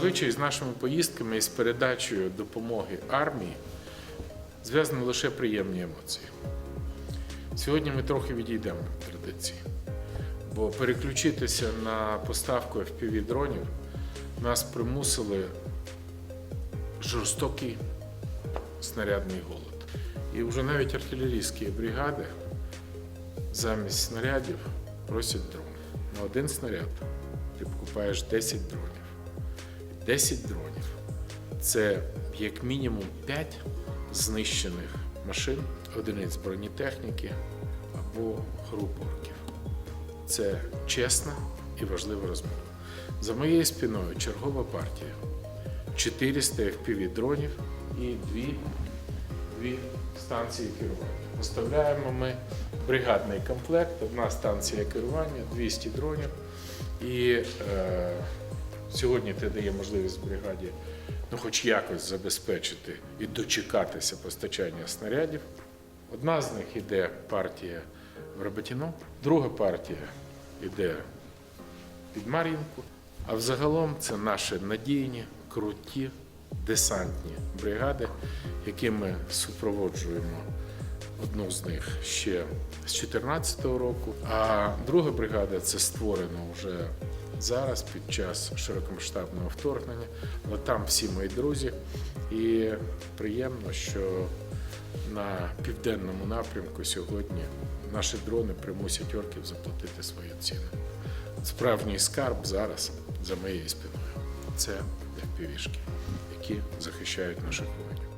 Зазвичай з нашими поїздками і з передачею допомоги армії зв'язані лише приємні емоції. Сьогодні ми трохи відійдемо від традиції, бо переключитися на поставку fpv дронів нас примусили жорстокий снарядний голод. І вже навіть артилерійські бригади замість снарядів просять дрони. На один снаряд ти покупаєш 10 дронів. 10 дронів це як мінімум 5 знищених машин, одиниць бронетехніки або груп орків. Це чесна і важлива розмова. За моєю спиною чергова партія. 400 FPV дронів і дві, дві станції керування. Поставляємо ми бригадний комплект, одна станція керування, 200 дронів. І е, сьогодні це дає можливість бригаді ну, хоч якось забезпечити і дочекатися постачання снарядів. Одна з них іде партія в Роботіно, друга партія йде під Мар'їнку. А взагалом це наші надійні, круті, десантні бригади, які ми супроводжуємо одну з них ще з 2014 року. А друга бригада це створено вже зараз під час широкомасштабного вторгнення. Але там всі мої друзі. І приємно, що на південному напрямку сьогодні наші дрони примусять орків заплатити свою ціну. Справжній скарб зараз за моєю спиною. Це FPV-шки, які захищають наших воїнів.